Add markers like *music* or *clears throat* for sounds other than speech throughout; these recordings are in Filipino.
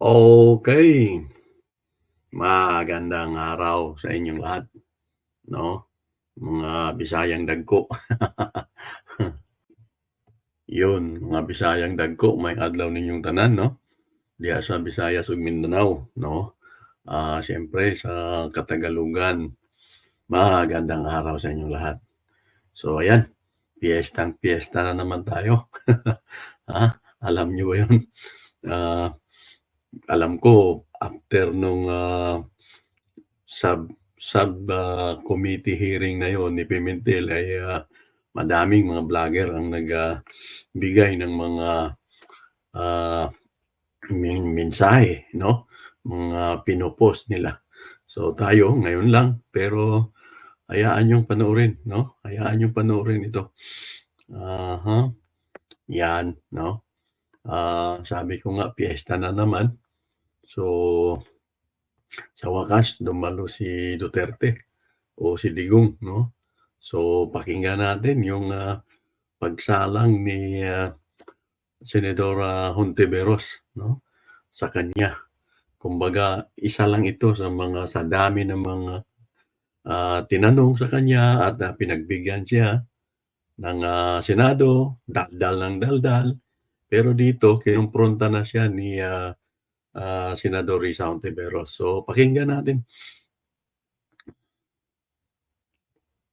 Okey. Magandang araw sa inyong lahat, 'no, mga Bisayang dagko. *laughs* 'Yun, mga Bisayang dagko, maayong adlaw ninyong tanan, 'no, diha sa Visayas ug Mindanao, 'no. Ah, siyempre sa Katagalugan, magandang araw sa inyong lahat. So ayan, piyestang-piyesta na naman tayo. *laughs* Ah, alam niyo ba 'yun? Ah, alam ko after nung, ah, sub sub, ah, committee hearing na 'yun ni Pimentel ay, ah, madaming mga vlogger ang nag, ah, ng mga, ah, men mensahe, 'no, mga pino-post nila. So tayo ngayon lang, pero hayaan niyong panoorin, 'no, hayaan niyong panoorin ito. Uh-huh, 'yan, 'no. Ah, sabi ko nga piyesta na naman. So, sa wakas dumalo si Duterte o si Digong, 'no. So pakinggan natin yung, ah, pagsalang ni, ah, Senadora Hontiveros, 'no, sa kanya. Kumbaga isa lang ito sa mga sa dami ng mga, ah, tinanong sa kanya at, ah, pinagbigyan siya ng, ah, Senado, daldal ng daldal. Pero dito kinompronta na siya ni, ah, ah, Senador Risa Hontiveros. So pakinggan natin.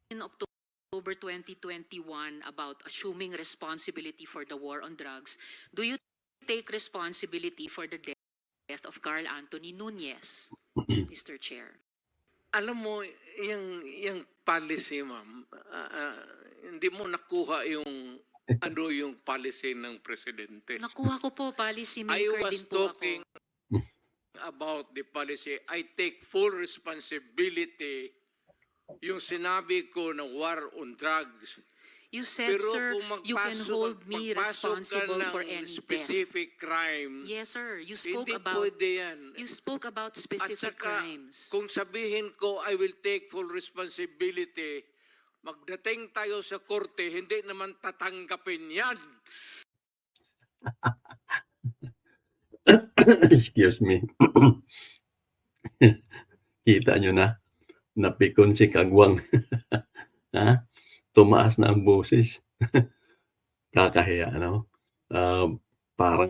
In October 2021 about assuming responsibility for the war on drugs, do you take responsibility for the death of Carl Anthony Nunez, *clears throat* Mr. Chair? Alam mo, yung, yung policy, ma'am, ah, ah, hindi mo nakuha yung ano yung policy ng presidente. Nakuha ko po, policy I maker was din po talking ako. about the policy. I take full responsibility yung sinabi ko na war on drugs. You said, Pero sir, kung you can magpasok- hold me magpasok ka responsible ng for any death. specific crime, Yes, sir. You spoke hindi about pwede yan. you spoke about At specific saka, crimes. kung sabihin ko, I will take full responsibility, magdating tayo sa korte, hindi naman tatanggapin yan. *coughs* Excuse me. *coughs* Kita niyo na, napikon si Kagwang. *laughs* Ha? Tumaas na ang boses. *laughs* Kakahiya, ano? Ah, parang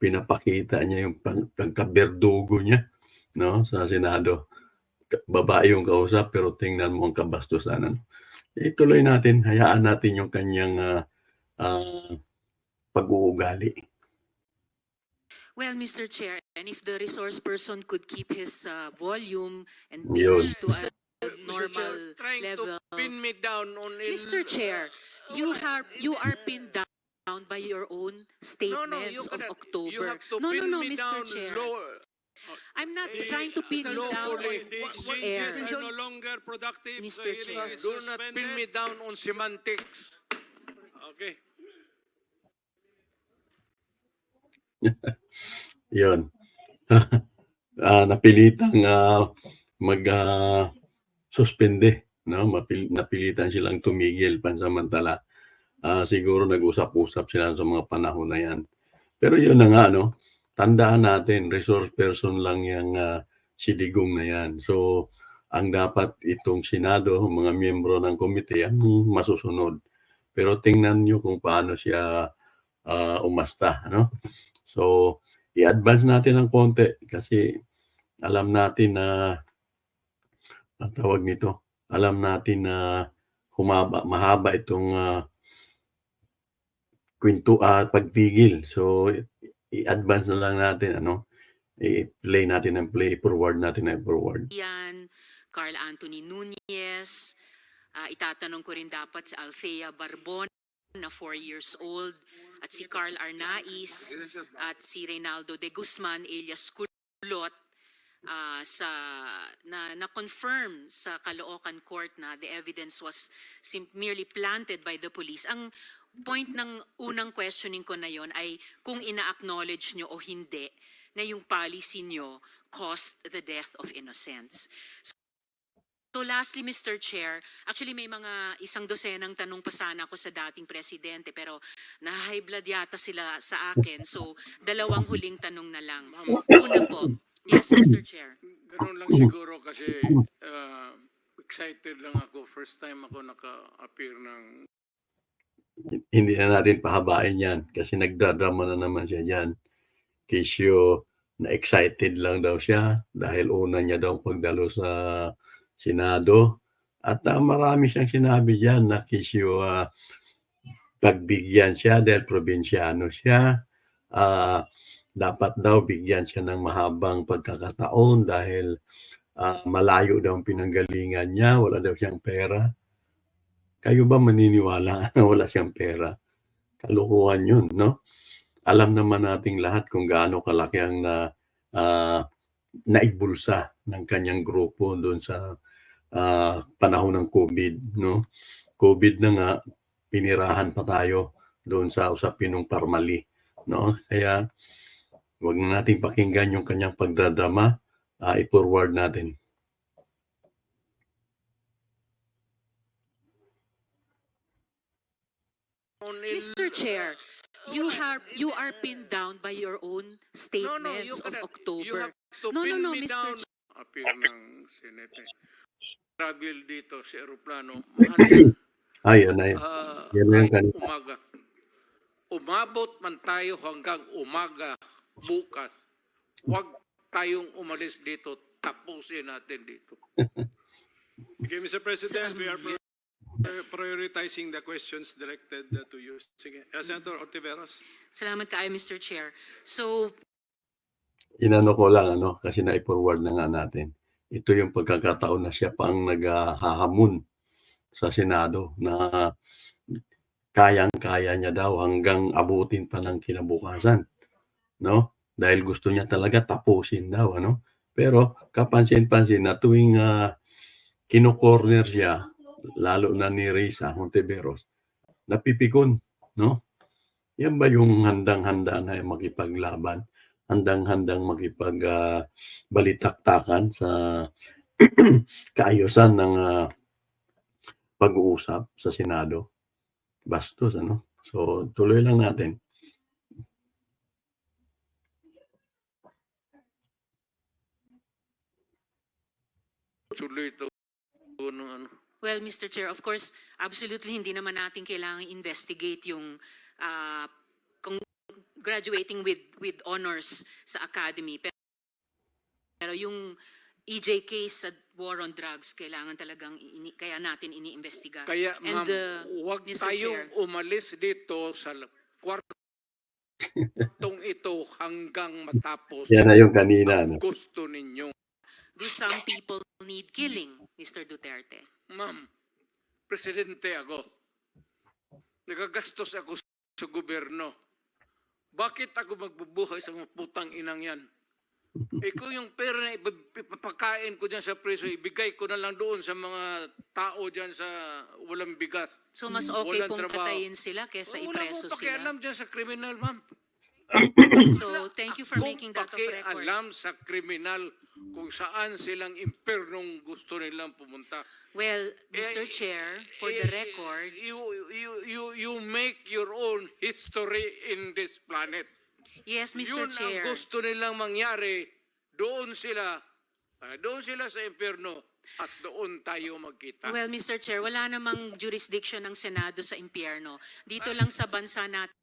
pinapakita niya yung pag pagkaberdugo niya, 'no, sa Senado. Babae yung kausap pero tingnan mo ang kabastusan, ano. Ituloy natin, hayaan natin yung kanyang, ah, ah, pag-uugali. Well, Mr. Chair, and if the resource person could keep his uh, volume and Yun. pitch to a Mr. normal Chair, trying level. to pin me down on il- Mr. Chair, you have you are *laughs* pinned down by your own No, no, you statements of cannot. October. You have to no, pin no, no, me Mr. down Chair. lower. I'm not Eh, trying to pin you down lawfully. on The air. exchanges are no longer productive. Mr. The hearing Chair. is Do not pin me suspended. down on semantics. Okay. *laughs* Yun. *laughs* Ah, napilitang, ah, mag, ah, suspende, 'no, mapil napilitan silang tumigil pansamantala. Ah, siguro nag-usap-usap sila sa mga panahon na 'yan. Pero yun na nga, 'no, tandaan natin resource person lang yang, ah, si Digong na 'yan. So, ang dapat itong Senado, mga miyembro ng komite ang masusunod. Pero tingnan niyo kung paano siya, ah, umasta, ano. So, i-advance natin ng konti kasi alam natin na ang tawag nito, alam natin na humaba mahaba itong, ah kuwento at pagpigil. So, i-advance na lang natin ano, i-play natin ng play, forward natin ng forward. Yan, Carl Anthony Nunez. Ah, itatanong ko rin dapat si Althea Barbon na 4 years old at si Carl Arnaiz at si Reynaldo de Guzman alias Kulot ah, sa na na-confirm sa Caloocan Court na the evidence was sim- merely planted by the police. Ang point ng unang questioning ko na yon ay kung ina-acknowledge nyo o hindi na yung policy nyo caused the death of innocents. So lastly, Mr. Chair, actually may mga isang dosenang tanong pa sana ako sa dating presidente pero na-high blood yata sila sa akin. So dalawang huling tanong na lang. Una po. Yes, Mr. Chair. ganun lang siguro kasi uh, excited lang ako. First time ako naka-appear ng Hindi na natin pahabain yan kasi nagdadrama na naman siya dyan. Kisyo na excited lang daw siya dahil una niya daw pagdalo sa Senado. At ah, marami siyang sinabi dyan na kisyo ah, pagbigyan siya dahil probinsyano siya. Ah, dapat daw bigyan siya ng mahabang pagkakataon dahil ah, malayo daw ang pinanggalingan niya, wala daw siyang pera. Kayo ba maniniwala *laughs* na wala siyang pera? Kalukuhan yun, no? Alam naman nating lahat kung gaano kalaki ang na, ah, naibulsa ng kanyang grupo doon sa ah, panahon ng COVID, no? COVID na nga, pinirahan pa tayo doon sa usapin ng Parmali, no? Kaya wag na nating pakinggan yung kanyang pagdadrama, ah, i-forward natin. on in- Mr. Chair, you have you are pinned down by your own No, no, you statements of. You October. have to No, no, pin no, me Mr. down. Appeal ng Senate. Travel dito sa aeroplano. *clears throat* Mahal yan. Ayun, ayun. Ah, Yan na yung kahit kanina. umaga. Umabot man tayo hanggang umaga bukas. Huwag tayong umalis dito. Tapusin natin dito. *laughs* Okay, Mr. President, we are prioritizing the questions directed uh, to you. Sige, uh, Senator Ortiveros. Salamat kaayo, Mr. Chair. So, inano ko lang ano kasi na-forward na nga natin. Ito yung pagkakataon na siya pang naghahamon sa Senado na kayang-kaya niya daw hanggang abutin pa ng kinabukasan. No? Dahil gusto niya talaga tapusin daw. Ano? Pero kapansin-pansin na tuwing uh, kino-corner siya, lalo na ni Risa Monteveros, napipikon. No? Yan ba yung handang-handa na makipaglaban? handang-handang makipag ah, balitaktakan sa *clears throat* kaayusan ng ah, pag-uusap sa Senado. Bastos, ano? So, tuloy lang natin. Tuloy ito. Ano, ano. Well, Mr. Chair, of course, absolutely hindi naman natin kailangan investigate yung kung graduating with with honors sa academy. Pero, pero yung EJ case sa war on drugs, kailangan talagang ini, kaya natin ini-investiga. Kaya And, ma'am, uh, huwag Mr. tayong Chair. umalis dito sa l- kwartong *laughs* ito hanggang matapos Yan na yung kanina. ang No? gusto ninyo. Do some people need killing, Mr. Duterte? Ma'am, presidente ako. Nagagastos ako sa gobyerno. Bakit ako magbubuhay sa mga putang inang yan? Eh kung yung pera na ipap- ipapakain ko dyan sa preso, ibigay ko na lang doon sa mga tao dyan sa walang bigat. So mas okay Walang pong trabaho. patayin sila kesa Wala ipreso sila. pakialam dyan sa kriminal, ma'am. So thank you for Kung making that of record. pakialam sa kriminal kung saan silang impernong gusto nilang pumunta. Well, Mr. Eh, Chair, for Eh, the record, You, you, you, you make your own history in this planet. yes, Mr. Yun Chair. ang gusto nilang mangyari. Doon sila, ah, doon sila sa impyerno at doon tayo magkita. Well, Mr. Chair, wala namang jurisdiction ng Senado sa impyerno. Dito lang sa bansa natin.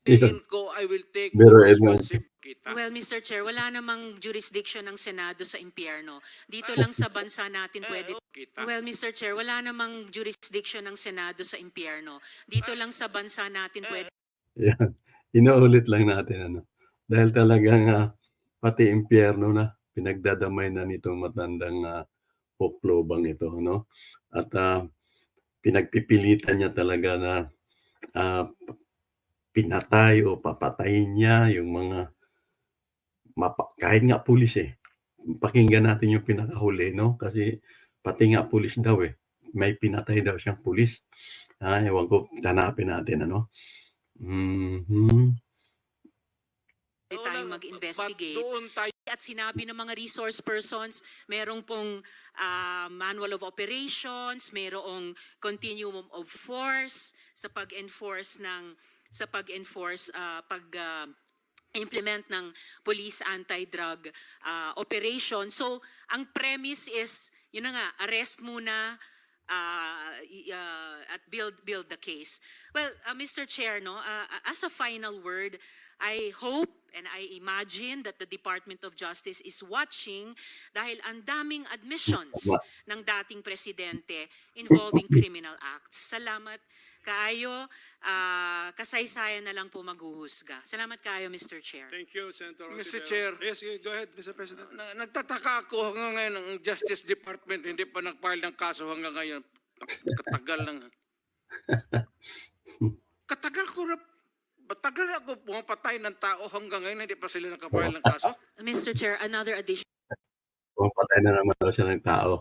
Tingin ko, I will take Pero, the Edmond, responsibility. Kita. Well, Mr. Chair, wala namang jurisdiction ng Senado sa impyerno. Dito lang sa bansa natin pwede. Eh, oh, kita. Well, Mr. Chair, wala namang jurisdiction ng Senado sa impyerno. Dito lang sa bansa natin pwede. *laughs* Yan. Inuulit lang natin. Ano? Dahil talagang ah, pati impyerno na pinagdadamay na nitong matandang uh, huklobang ito. No? At ah, pinagpipilitan niya talaga na ah, pinatay o papatayin niya yung mga mapa, kahit nga pulis eh. Pakinggan natin yung pinakahuli, no? Kasi pati nga pulis daw eh. May pinatay daw siyang pulis. Ah, ewan ko, hanapin natin, ano? Mhm. tayong mag-investigate. Tayo at sinabi ng mga resource persons, merong pong ah, manual of operations, merong continuum of force sa pag-enforce ng sa pag-enforce ah, pag ah, implement ng police anti-drug ah, operation. So, ang premise is, yun na nga, arrest muna i- ah, at build build the case. Well, uh, Mr. Chair, no, uh, as a final word, I hope and I imagine that the Department of Justice is watching dahil ang daming admissions ng dating presidente involving criminal acts. Salamat kaayo. ah, kasaysayan na lang po maghuhusga. Salamat kaayo, Mr. Chair. Thank you, Senator Mr. Ontiveros. Chair. Yes, go ahead, Mr. President. Na, nagtataka ako hanggang ngayon ang Justice Department hindi pa nag-file ng kaso hanggang ngayon. Katagal lang. *laughs* Katagal ko na Matagal ako pumapatay ng tao hanggang ngayon hindi pa sila nakapile ng kaso. Mr. Chair, another addition Pumapatay na naman daw siya ng tao.